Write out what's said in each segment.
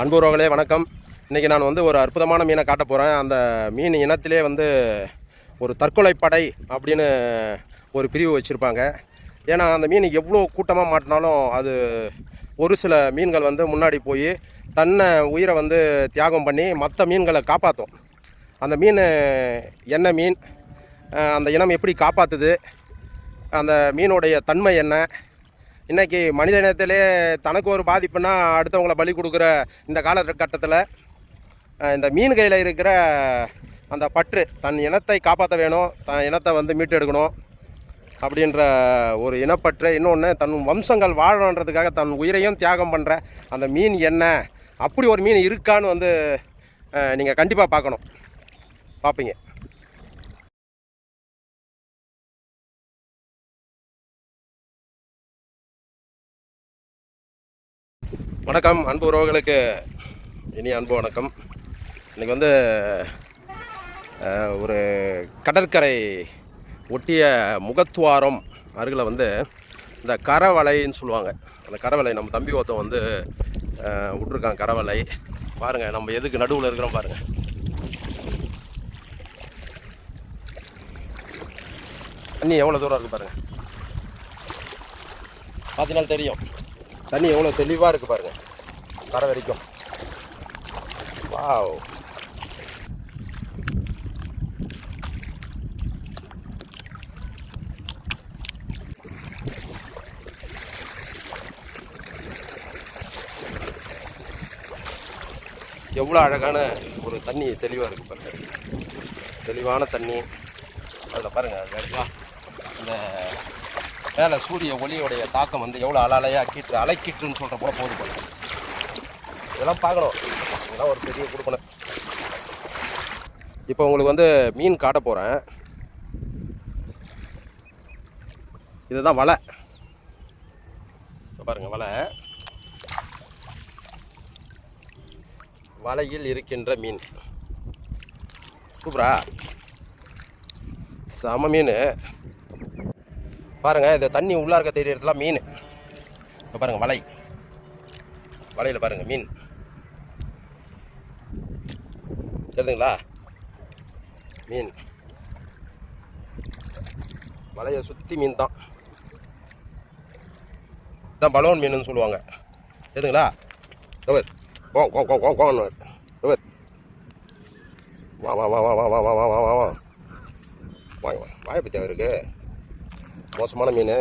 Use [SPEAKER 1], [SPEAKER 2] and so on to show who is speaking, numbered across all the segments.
[SPEAKER 1] அன்புறவர்களே வணக்கம். இன்றைக்கி நான் வந்து ஒரு அற்புதமான மீனை காட்ட போகிறேன் அந்த மீன் இனத்திலே வந்து ஒரு தற்கொலை படை அப்படின்னு ஒரு பிரிவு வச்சுருப்பாங்க. ஏன்னா அந்த மீன் எவ்வளோ கூட்டமாக மாட்டினாலும் அது ஒரு சில மீன்கள் வந்து முன்னாடி போய் தன்னை உயிரை வந்து தியாகம் பண்ணி மற்ற மீன்களை காப்பாற்றும் அந்த மீன் என்ன மீன்? அந்த இனம் எப்படி காப்பாற்றுது அந்த மீனுடைய தன்மை என்ன? இன்றைக்கி மனித இனத்திலே தனக்கு ஒரு பாதிப்புனா அடுத்தவங்கள பலி கொடுக்குற இந்த காலகட்டத்தில் இந்த மீன் கையில் இருக்கிற அந்த பற்று தன் இனத்தை காப்பாற்ற வேணும் தன் இனத்தை வந்து மீட்டெடுக்கணும் அப்படின்ற ஒரு இனப்பற்று இன்னொன்று தன் வம்சங்கள் வாழணுன்றதுக்காக தன் உயிரையும் தியாகம் பண்ணுற அந்த மீன் என்ன அப்படி ஒரு மீன் இருக்கான்னு வந்து நீங்கள் கண்டிப்பாக பார்க்கணும். பார்ப்பீங்க. வணக்கம் அன்பு உறவுகளுக்கு இனி அன்பு வணக்கம். இன்றைக்கி வந்து ஒரு கடற்கரை ஒட்டிய முகத்துவாரம் அருகில் வந்து இந்த கரவலைன்னு சொல்லுவாங்க. அந்த கரவலை நம்ம தம்பி ஒருத்தன் வந்து விட்ருக்கான் கரவலை. பாருங்கள் நம்ம எதுக்கு நடுவில் இருக்கிறோம் பாருங்கள் தண்ணி எவ்வளோ தூரம் இருக்குது பாருங்கள் பார்த்தீங்கன்னா தெரியும். தண்ணி எவ்வளோ தெளிவாக இருக்குது பாருங்கள் கரை வரைக்கும். வாவ். எவ்வளோ அழகான ஒரு தண்ணி தெளிவாக இருக்குது பாருங்கள் தெளிவான தண்ணி. அதில் பாருங்கள் அந்த மேலே சூரிய ஒளியோடைய தாக்கம் வந்து எவ்வளோ அலையாக கீற்று அலைக்கீற்றுன்னு சொல்கிற போல போகுது பாருங்க இதெல்லாம் பார்க்கணும். இதெல்லாம் ஒரு பெரிய கொடுக்கணும் இப்போ உங்களுக்கு வந்து மீன் காட்ட போகிறேன் இதுதான் வலை. பாருங்கள் வலை. வலையில் இருக்கின்ற மீன். சூப்பரா? செம மீன். பாருங்கள் இந்த தண்ணி உள்ளா இருக்க தெரியறதுல மீன் இப்போ பாருங்கள் வலை வலையில் பாருங்கள் மீன் தெரியுதுங்களா மீன் வலையை சுற்றி மீன் தான் இதான் பலோன் மீனுன்னு சொல்லுவாங்க தெரியுதுங்களா தவர் கோ கோ கோ கோ கோன்னு தவர் வா வா வா வா வா வா வா வா வா வா வா வாங்க வா வாயை பற்றி அவருக்கு மோசமான மீன்.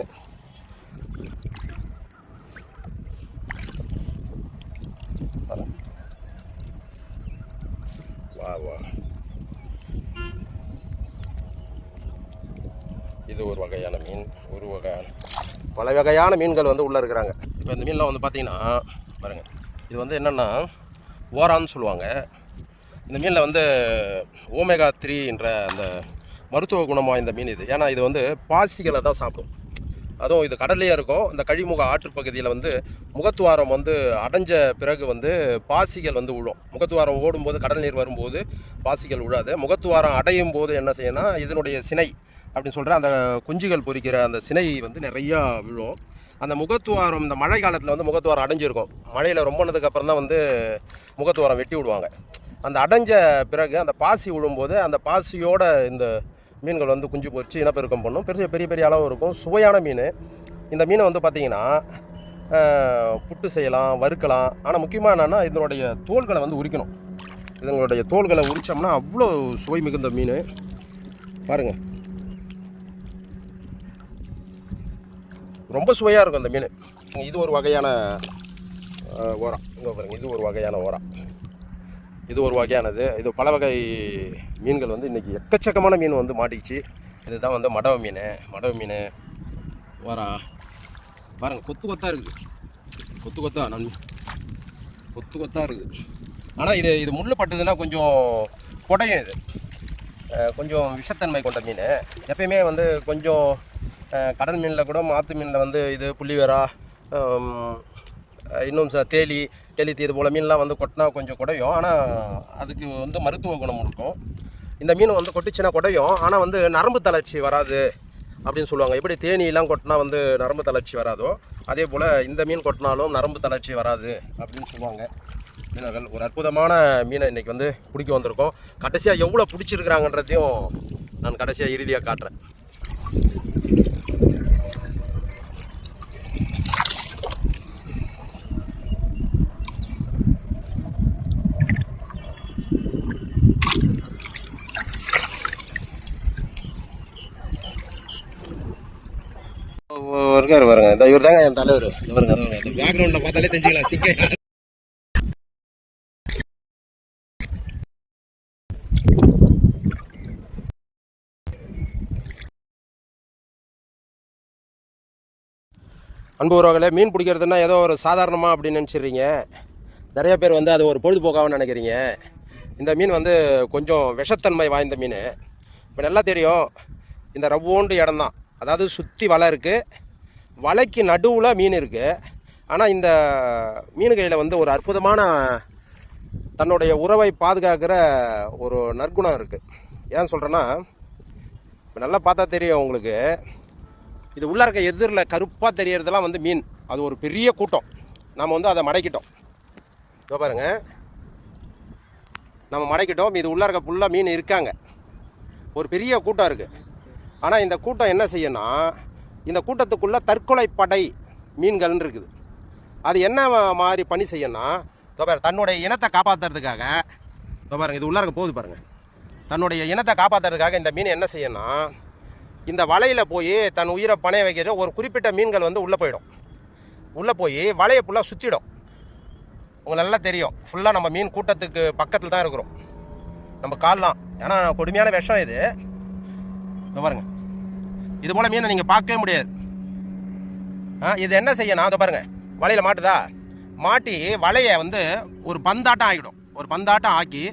[SPEAKER 1] வா வா. இது ஒரு வகையான மீன். ஒரு வகையான பல வகையான மீன்கள் வந்து உள்ளே இருக்கிறாங்க. இப்போ இந்த மீன்லாம் வந்து பார்த்தீங்கன்னா பாருங்கள் இது வந்து என்னென்னா ஓரான்னு சொல்லுவாங்க. இந்த மீனில் வந்து ஓமேகா த்ரீன்ற அந்த மருத்துவ குணம் வாய்ந்த மீன் இது. ஏன்னா இது வந்து பாசிகளை தான் சாப்பிடும். அதுவும் இது கடல்லையே இருக்கும். இந்த கழிமுக ஆற்று பகுதியில் வந்து முகத்துவாரம் வந்து அடைஞ்ச பிறகு வந்து பாசிகள் வந்து விழும் முகத்துவாரம் ஓடும்போது கடல் நீர் வரும்போது பாசிகள் விழாது முகத்துவாரம் அடையும் போது என்ன செய்யணும் இதனுடைய சினை அப்படின்னு சொல்கிற அந்த குஞ்சுகள் பொரிக்கிற அந்த சினை வந்து நிறையா விழும். அந்த முகத்துவாரம் இந்த மழை காலத்தில் வந்து முகத்துவாரம் அடைஞ்சிருக்கும். மழையில் ரொம்ப அப்புறம் தான் வந்து முகத்துவாரம் வெட்டி விடுவாங்க. அந்த அடைஞ்ச பிறகு அந்த பாசி விழும்போது அந்த பாசியோட இந்த மீன்கள் வந்து குஞ்சு பொறிச்சு இனப்பெருக்கம் பண்ணும். பெருசு பெரிய பெரிய அளவு இருக்கும். சுவையான மீன். இந்த மீனை வந்து பார்த்திங்கன்னா புட்டு செய்யலாம் வறுக்கலாம். ஆனால் முக்கியமாக என்னென்னா இதனுடைய தோள்களை வந்து உரிக்கணும். இதனுடைய தோள்களை உரித்தோம்னா அவ்வளோ சுவை மிகுந்த மீன். பாருங்கள் ரொம்ப சுவையாக இருக்கும் அந்த மீன். இது ஒரு வகையான ஓரம் இங்கே பாருங்கள் இது ஒரு வகையான ஓரம் இது ஒரு வகையானது. இது பல வகை மீன்கள் வந்து இன்றைக்கி எக்கச்சக்கமான மீன் வந்து மாட்டிக்கிச்சு. இதுதான் வந்து மடவ மீன். மடவ மீன். வரா பாருங்க கொத்து கொத்தாக இருக்குது. கொத்து கொத்தா நன். கொத்து கொத்தாக இருக்குது. ஆனால் இது இது முள் பட்டுதுன்னா கொஞ்சம் குடையும் இது. கொஞ்சம் விஷத்தன்மை கொண்ட மீன். எப்பயுமே வந்து கொஞ்சம் கடல் மீனில் கூட மாற்று மீனில் வந்து இது புள்ளிவேரா இன்னும் ச தேலி தேலி இது போல் மீன்லாம் வந்து கொட்டினா கொஞ்சம் குடையும். ஆனால் அதுக்கு வந்து மருத்துவ குணம் இருக்கும். இந்த மீன் வந்து கொட்டிச்சுன்னா குடையும். ஆனால் வந்து நரம்பு தளர்ச்சி வராது அப்படின்னு சொல்லுவாங்க. எப்படி தேனியெல்லாம் கொட்டினா வந்து நரம்பு தளர்ச்சி வராதோ அதே போல் இந்த மீன் கொட்டினாலும் நரம்பு தளர்ச்சி வராது அப்படின்னு சொல்லுவாங்க மீனவர்கள் ஒரு அற்புதமான மீனை இன்றைக்கி வந்து பிடிக்க வந்திருக்கோம். கடைசியாக எவ்வளோ பிடிச்சிருக்கிறாங்கன்றதையும் நான் கடைசியாக இறுதியாக காட்டுறேன். இருக்காரு பாருங்க. இந்த இவர் தாங்க என் தலைவர். இவருங்க பாருங்க பேக்ரவுண்டில் பார்த்தாலே தெரிஞ்சுக்கலாம். சிக்க அன்பு உறவுகளே மீன் பிடிக்கிறதுனா ஏதோ ஒரு சாதாரணமாக அப்படின்னு நினச்சிடுறீங்க. நிறைய பேர் வந்து அது ஒரு பொழுதுபோக்காகவும் நினைக்கிறீங்க. இந்த மீன் வந்து கொஞ்சம் விஷத்தன்மை வாய்ந்த மீன். இப்போ நல்லா தெரியும் இந்த ரவ்வோண்டு இடம் தான் அதாவது சுற்றி வலை இருக்குது வலைக்கு நடுவில் மீன் இருக்குது ஆனால் இந்த மீன் கையில் வந்து ஒரு அற்புதமான தன்னுடைய உறவை பாதுகாக்கிற ஒரு நற்குணம் இருக்குது ஏன் சொல்கிறேன்னா இப்போ நல்லா பார்த்தா தெரியும் உங்களுக்கு. இது உள்ளே இருக்க எதிரில் கருப்பாக தெரியறதெல்லாம் வந்து மீன். அது ஒரு பெரிய கூட்டம். நம்ம வந்து அதை மடக்கிட்டோம். இதோ பாருங்கள் நம்ம மடக்கிட்டோம். இது உள்ளே இருக்க ஃபுல்லாக மீன் இருக்காங்க. ஒரு பெரிய கூட்டம் இருக்குது ஆனால் இந்த கூட்டம் என்ன செய்யணும் இந்த கூட்டத்துக்குள்ளே தற்கொலை படை மீன்கள்னு இருக்குது. அது என்ன மாதிரி பணி செய்யணும் பாரு தன்னுடைய இனத்தை காப்பாற்றுறதுக்காக இதோ இது உள்ளார போகுது பாருங்கள் தன்னுடைய இனத்தை காப்பாற்றுறதுக்காக இந்த மீன் என்ன செய்யணும் இந்த வலையில் போய் தன் உயிரை பணைய வைக்கிற ஒரு குறிப்பிட்ட மீன்கள் வந்து உள்ளே போயிடும். உள்ளே போய் வலையை ஃபுல்லாக சுற்றிடும் உங்களுக்கு நல்லா தெரியும். ஃபுல்லாக நம்ம மீன் கூட்டத்துக்கு பக்கத்தில் தான் இருக்கிறோம். நம்ம கால்லாம். ஏன்னா கொடுமையான விஷம் இது. பாருங்க. இது போல் மீனை நீங்கள் பார்க்கவே முடியாது. ஆ இது என்ன செய்யணும்? அதை பாருங்கள் வலையில் மாட்டுதா? மாட்டி வலையை வந்து ஒரு பந்தாட்டம் ஆகிடும். ஒரு பந்தாட்டம் ஆக்கி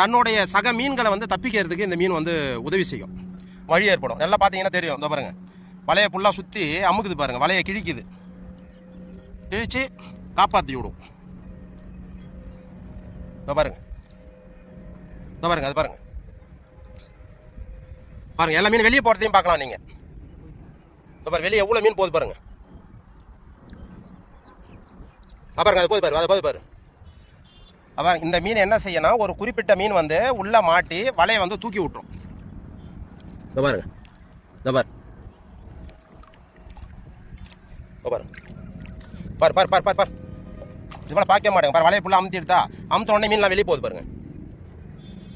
[SPEAKER 1] தன்னுடைய சக மீன்களை வந்து தப்பிக்கிறதுக்கு இந்த மீன் வந்து உதவி செய்யும். வழி ஏற்படும். நல்லா பார்த்தீங்கன்னா தெரியும். இந்த பாருங்கள் வலையை ஃபுல்லாக சுற்றி அமுக்குது பாருங்க. வலையை கிழிக்குது. கிழித்து காப்பாற்றி விடும். இந்த பாருங்கள் இதோ பாருங்கள் அது பாருங்கள் பாருங்க எல்லா மீன் வெளியே போகிறதையும் பார்க்கலாம் நீங்கள் இப்போ பாருங்க வெளியே எவ்வளோ மீன் போகுது பாருங்க. அப்பாருங்க பாருங்க அது போது பாரு அது போது பாரு. அதான் இந்த மீன் என்ன செய்யணும் ஒரு குறிப்பிட்ட மீன் வந்து உள்ளே மாட்டி வலையை வந்து தூக்கி விட்டுரும். இதோ பாருங்க இதோ பாரு. பாரு. பாரு பாரு பாரு பாரு பாரு. இது போல பார்க்க மாட்டேங்க. பாரு வலையை ஃபுல்லாக அமுத்தி எடுத்தா அமுத்த உடனே மீன்லாம் வெளியே போகுது பாருங்க.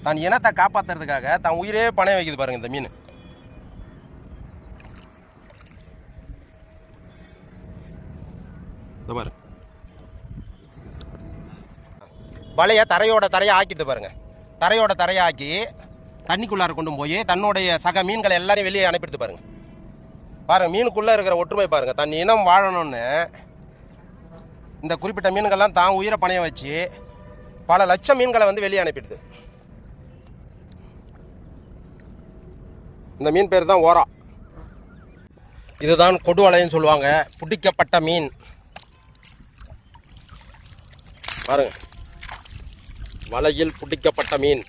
[SPEAKER 1] தன் இனத்தை காப்பாற்றுறதுக்காக தன் உயிரே பணைய வைக்குது பாருங்கள் இந்த மீன். பாரு. வலையை தரையோட தரையை ஆக்கிட்டு பாருங்க. தரையோட தரையாக்கி தண்ணிக்குள்ளார கொண்டு போய் தன்னுடைய சக மீன்களை எல்லாரையும் வெளியே அனுப்பிடுத்து பாருங்க. பாருங்க மீனுக்குள்ளே இருக்கிற ஒற்றுமை பாருங்க. தன் இனம் வாழணும்னு இந்த குறிப்பிட்ட மீன்கள்லாம் தான் உயிரை பணைய வச்சு பல லட்சம் மீன்களை வந்து வெளியே அனுப்பிடுது. இந்த மீன் பேர் தான் ஓரா. இதுதான் கொடுவலைன்னு சொல்லுவாங்க. பிடிக்கப்பட்ட மீன். பாருங்க. வலையில் பிடிக்கப்பட்ட மீன்.